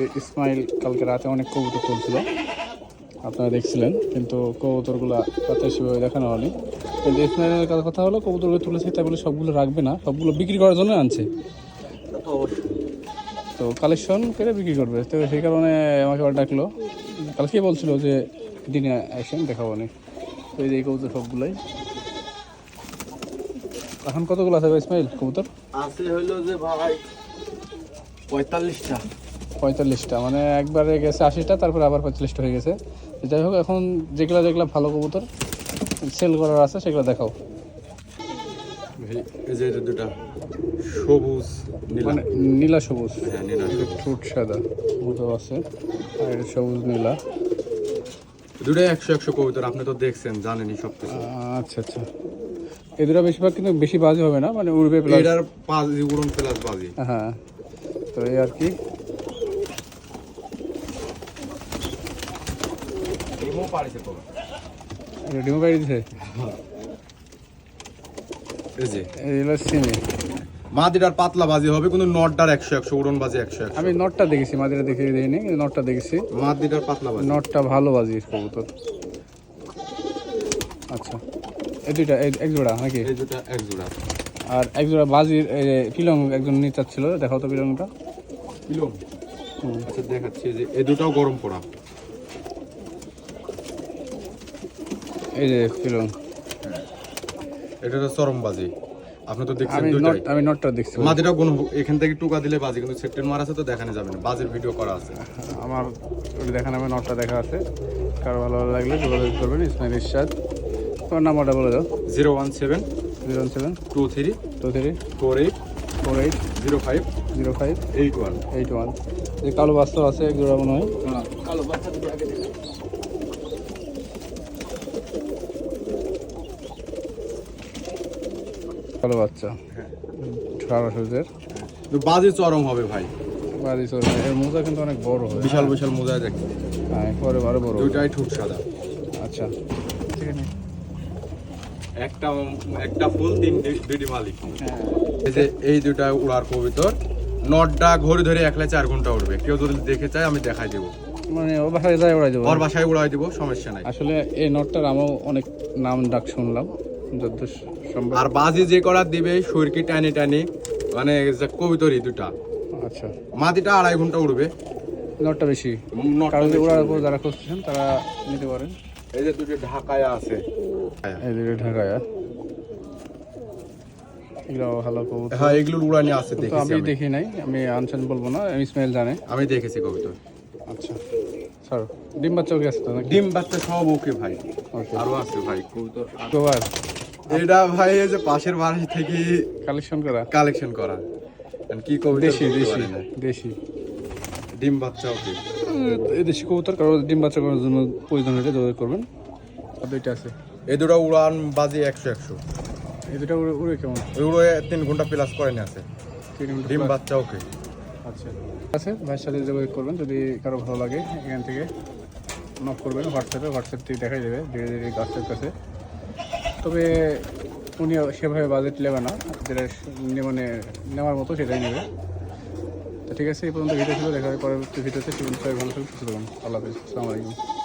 যে ইসমাইল কালকে রাতে অনেক কবুতর তুলছিল। আপনারা দেখছিলেন, কিন্তু কবুতরগুলো রাতে সেভাবে দেখানো হয়নি। কিন্তু ইসমাইলের কথা হলো, কবুতরগুলো তুলেছে, তাই বলে সবগুলো রাখবে না, সবগুলো বিক্রি করার জন্য আনছে। তো কালেকশন করে বিক্রি করবে। তো সেই কারণে আমাকে আবার ডাকলো। কালকে বলছিল যে দিনে আসেন দেখাবো নি তো এই কবুতর সবগুলোই। এখন কতগুলো আছে ইসমাইল কবুতর? আছে হইল যে ভাই পঁয়তাল্লিশটা। পঁয়তাল্লিশটা মানে একবারে গেছে আশিটা তারপরে আবার পঁয়তাল্লিশটা হয়ে গেছে। যাই হোক এখন যেগুলো যেগুলো ভালো কবুতর সেল করার আছে সেগুলো দেখাও। যে এটা দুটা সবুজ নীলা। মানে নীলা সবুজ। হ্যাঁ নীলা। ফ্রুট সাদা মতো আছে আর এটা সবুজ নীলা। দুটাই একশো একশো কবুতর আপনি তো দেখছেন জানেনই সব কিছু আচ্ছা আচ্ছা। এই দুটো বেশিরভাগ কিন্তু বেশি বাজে হবে না? মানে উড়বে প্লাস এটার পাঁচ উড়ন প্লাস বাজি। হ্যাঁ তো এই আর কি। দিছে এই যে। সিমি মাদিটার পাতলা বাজি হবে কিন্তু নটটার একশো একশো উড়ন বাজি একশো একশো। আমি নটটা দেখেছি মাদিরা দেখে দেয়নি কিন্তু নটটা দেখেছি। মাদিটার পাতলা বাজি। নটটা ভালো কবুতর। আচ্ছা। এই দুইটা এই এক জোড়া নাকি? এই দুটা এক জোড়া। আর এক জোড়া বাজির এই পিলং একজন নিয়ে চাচ্ছিল দেখাও তো পিলংটা। কিলো আচ্ছা দেখাচ্ছি যে এই দুটাও গরম পড়া। এই যে পিলং এটা তো চরম বাজি। আপনি তো দেখছেন আমি নট আমি নটটা দেখছি। মাদিটা কোনো এখান থেকে টুকা দিলে বাজি কিন্তু সেপ্টেন মার আছে তো দেখানো যাবে না। বাজির ভিডিও করা আছে। আমার ওটা দেখা নামে নটটা দেখা আছে। কারও ভালো লাগলে যোগাযোগ করবেন ইসমাইল ইরশাদ। তোমার নাম্বারটা বলে দাও। Zero one seven zero one seven two three two three four eight four eight zero five zero five eight one. Eight one. যে কালো বাস্তব আছে এক জোড়া মনে হয়। কালো দুটো আগে কালো বাচ্চা। সারা সূর্যের বাজি চরম হবে ভাই। বাড়ি চরম। এর মোজা কিন্তু অনেক বড় হয়। বিশাল বিশাল মোজায় দেখতে হ্যাঁ পরে আরও বড়। দুটাই ঠুট সাদা। আচ্ছা। ঠিক আছে একটা একটা ফুল তিন দুইটি মালিক। হ্যাঁ। এই যে এই দুটা উড়ার কবিতর নটটা ঘড়ি ধরে একলা চার ঘণ্টা উঠবে কেউ যদি দেখে চায় আমি দেখাই দেবো। মানে ও বাসায় যাই ওড়াই দেবো। ওর বাসায় উড়াই দিব সমস্যা নাই। আসলে এই নটটার আমিও অনেক নাম ডাক শুনলাম। আর বাজি যে করার দিবে সুরকি টানি টানি মানে যে কবিতরই দুটা। আচ্ছা। মাটিটা আড়াই ঘণ্টা উড়বে। নটটা বেশি। কারণ ওড়ার উপর যারা খুঁজছেন তারা নিতে পারেন। এই যে দুটো ঢাকায় আছে। এই দিকে ঢাকায়। এগুলো ভালো কবুতর। হ্যাঁ এগুলোর উড়ানি আছে দেখেছি আমি। দেখি নাই আমি আনছেন বলব না ইসমাইল জানে। আমি দেখেছি কবিতর। আচ্ছা। স্যার ডিম বাচ্চাও গেছে তো ডিম বাচ্চা সব ওকে ভাই। ওকে আরও আছে ভাই কবুতর। এটা ভাই এই যে পাশের বাড়ি থেকে কালেকশন করা। কালেকশন করা। কি কবিতা দেশি দেশি। দেশি। ডিম বাচ্চা ওকে। এই দেশি কবুতর কারও ডিম বাচ্চা করার জন্য প্রয়োজন হলে যোগাযোগ করবেন। দুইটা আছে। এই দুটো উড়ান বাজি একশো একশো। এই দুটা উড়ে উড়ে কেমন? উড়ে তিন ঘণ্টা প্লাস করে নিয়ে আছে ডিম বাচ্চা ওকে। আচ্ছা। আছে ভাইয়ের সাথে যোগাযোগ করবেন। যদি কারও ভালো লাগে এখান থেকে নক করবেন। হোয়াটসঅ্যাপে হোয়াটসঅ্যাপ থেকে দেখাই দেবে। ধীরে ধীরে গাছের কাছে। তবে উনি সেভাবে বাজেট নেবে না। যেটা মানে নেওয়ার মতো সেটাই নেবে। তো ঠিক আছে, এই পর্যন্ত ভিডিও ছিল, দেখা হয় পরবর্তী ভিডিওতে সবাই ভালো থাকুন থাকুন। আল্লাহ হাফিজ, আসসালামু আলাইকুম।